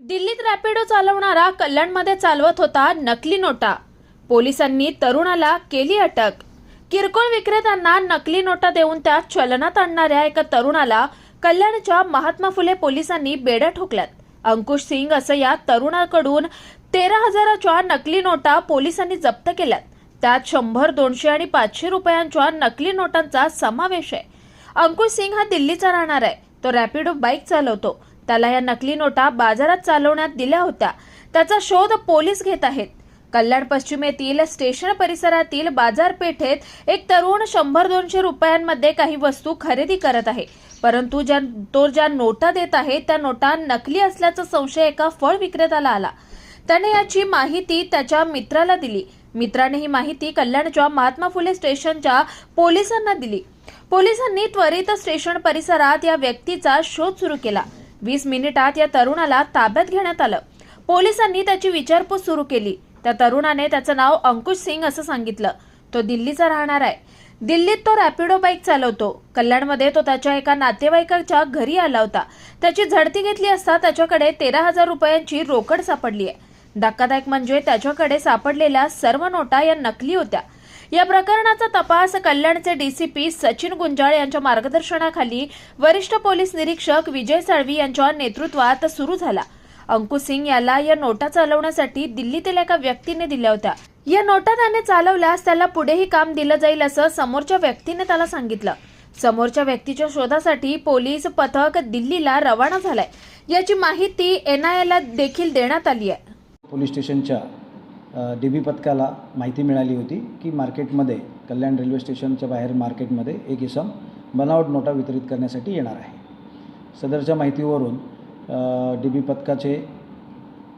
दिल्लीत रॅपिडो चालवणारा कल्याणमध्ये चालवत होता नकली नोटा. पोलिसांनी तरुणाला केली अटक. किरकोळ विक्रेत्यांना नकली नोटा देऊन त्या चलनात आणणाऱ्या एका तरुणाला कल्याणच्या महात्मा फुले पोलिसांनी बेड्या ठोकल्यात. अंकुश सिंग असं या तरुणाकडून तेरा हजाराच्या नकली नोटा पोलिसांनी जप्त केल्यात. त्यात शंभर दोनशे आणि पाचशे रुपयांच्या नकली नोटांचा समावेश आहे. अंकुश सिंग हा दिल्लीचा राहणार आहे. तो रॅपिडो बाईक चालवतो. त्याला या नकली नोटा बाजारात चालवण्यात दिल्या होत्या. त्याचा शोध पोलीस घेत आहेत. कल्याण पश्चिमेतील स्टेशन परिसरातील बाजारपेठेत एक तरुण शंभर दोनशे रुपयांमध्ये काही वस्तू खरेदी करत आहे. परंतु ज्या तो ज्या नोटा देत आहे त्या नोटा नकली असल्याचा संशय एका फळ विक्रेत्याला आला. त्याने याची माहिती त्याच्या मित्राला दिली. मित्राने ही माहिती कल्याणच्या महात्मा फुले स्टेशनच्या पोलिसांना दिली. पोलिसांनी त्वरित स्टेशन परिसरात या व्यक्तीचा शोध सुरू केला. वीस मिनिटात या तरुणाला ताब्यात घेण्यात आलं. पोलिसांनी त्याची विचारपूस सुरू केली. त्या तरुणाने त्याचं नाव अंकुश सिंग असं सांगितलं. तो दिल्लीचा राहणार आहे. दिल्लीत तो रॅपिडो बाईक चालवतो. कल्याणमध्ये तो त्याच्या एका नातेवाईकाच्या घरी आला होता. त्याची झडती घेतली असता त्याच्याकडे तेरा हजार रुपयांची रोकड सापडली आहे. धक्कादायक म्हणजे त्याच्याकडे सापडलेल्या सर्व नोटा या नकली होत्या. या प्रकरणाचा तपास कल्याणचे डीसीपी सचिन गुंजाळ यांच्या मार्गदर्शनाखाली वरिष्ठ पोलीस निरीक्षक विजय साळवी यांच्या नेतृत्वात सुरू झाला. अंकुश सिंग याला या नोटा चालवण्यासाठी दिल्लीतील एका व्यक्तीने दिल्या होत्या. या नोटा त्याने चालवल्यास त्याला पुढेही काम दिलं जाईल असं समोरच्या व्यक्तीने त्याला सांगितलं. समोरच्या व्यक्तीच्या शोधासाठी पोलीस पथक दिल्लीला रवाना झालाय. याची माहिती एनआयएला देखील देण्यात आली आहे. पोलीस स्टेशनच्या डी बी पथकाला माहिती मिळाली होती की मार्केटमध्ये कल्याण रेल्वे स्टेशनच्या बाहेर मार्केटमध्ये एक इसम बनावट नोटा वितरित करण्यासाठी येणार आहे. सदरच्या माहितीवरून डी बी पथकाचे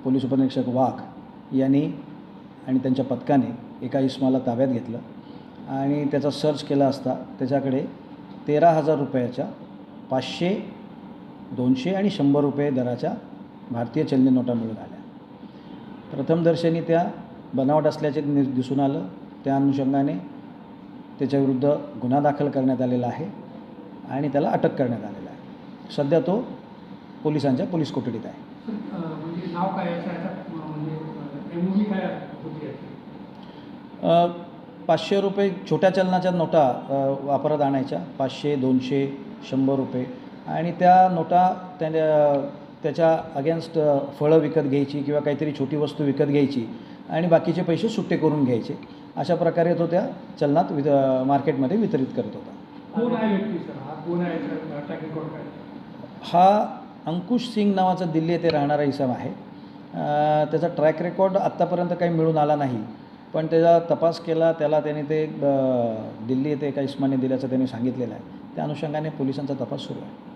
पोलीस उपनिरीक्षक वाघ यांनी आणि त्यांच्या पथकाने एका इसमाला ताब्यात घेतलं आणि त्याचा सर्च केला असता त्याच्याकडे तेरा हजार रुपयाच्या पाचशे दोनशे आणि शंभर रुपये दराच्या भारतीय चलनी नोटा मिळून आल्या. प्रथमदर्शनी त्या बनावट असल्याचे नि दिसून आलं. त्या अनुषंगाने त्याच्याविरुद्ध गुन्हा दाखल करण्यात आलेला आहे आणि त्याला अटक करण्यात आलेला आहे. सध्या तो पोलिसांच्या पोलीस कोठडीत आहे. म्हणजे म्हणजे पाचशे रुपये छोट्या चलनाच्या नोटा वापरात आणायच्या. पाचशे दोनशे शंभर रुपये. आणि त्या नोटा त्या त्याच्या अगेन्स्ट फळं विकत घ्यायची किंवा काहीतरी छोटी वस्तू विकत घ्यायची आणि बाकीचे पैसे सुट्टे करून घ्यायचे. अशा प्रकारे तो त्या चलनात वित मार्केटमध्ये वितरित करत होता. कोण आहे व्यक्ती सर? हा हा अंकुश सिंग नावाचा दिल्ली येथे राहणारा इसम आहे. त्याचा ट्रॅक रेकॉर्ड आत्तापर्यंत काही मिळून आला नाही. पण त्याचा तपास केला त्याला त्याने ते दिल्ली येथे एका इस्माने दिल्याचं त्यांनी सांगितलेलं आहे. त्या अनुषंगाने पोलिसांचा तपास सुरू आहे.